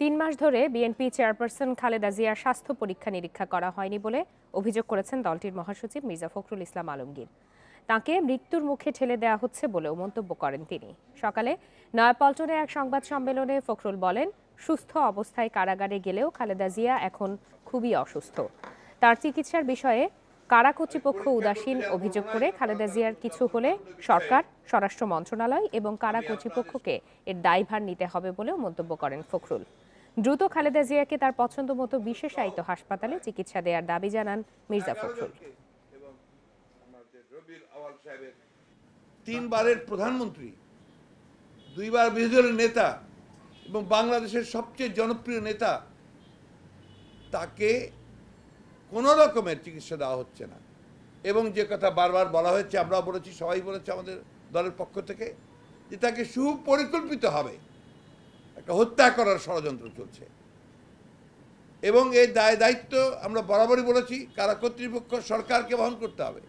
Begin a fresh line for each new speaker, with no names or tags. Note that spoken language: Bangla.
তিন মাস ধরে বিএনপি চেয়ারপারসন খালেদা জিয়ার স্বাস্থ্য পরীক্ষা নিরীক্ষা করা হয়নি বলে অভিযোগ করেছেন দলটির মহাসচিব মির্জা ফখরুল ইসলাম আলমগীর। তাকে মৃত্যুর মুখে ঠেলে দেওয়া হচ্ছে বলেও মন্তব্য করেন তিনি। সকালে নয়াপল্টনে এক সংবাদ সম্মেলনে ফখরুল বলেন, সুস্থ অবস্থায় কারাগারে গেলেও খালেদা জিয়া এখন খুবই অসুস্থ। তার চিকিৎসার বিষয়ে কারা কর্তৃপক্ষ উদাসীন অভিযোগ করে খালেদা জিয়ার কিছু হলে সরকার, স্বরাষ্ট্র মন্ত্রণালয় এবং কারা কর্তৃপক্ষকে এর দায়ভার নিতে হবে বলেও মন্তব্য করেন ফখরুল। দ্রুত খালেদা জিয়াকে তার পছন্দ মতো বিশেষায়িত হাসপাতালে চিকিৎসা দেওয়ার দাবি জানান মির্জা ফখরুল।
তিনবারের প্রধানমন্ত্রী, দুইবার বিরোধী দলের নেতা এবং বাংলাদেশের সবচেয়ে জনপ্রিয় নেতা, তাকে কোনো রকমের চিকিৎসা দেওয়া হচ্ছে না। এবং যে কথা বারবার বলা হয়েছে, আমরাও বলেছি, সবাই বলেছে আমাদের দলের পক্ষ থেকে, যে তাকে সুপরিকল্পিতভাবে একটা হত্যা করার ষড়যন্ত্র চলছে। এবং এই দায় দায়িত্ব আমরা বরাবরই বলেছি, কারা কর্তৃপক্ষ, সরকারকে বহন করতে হবে।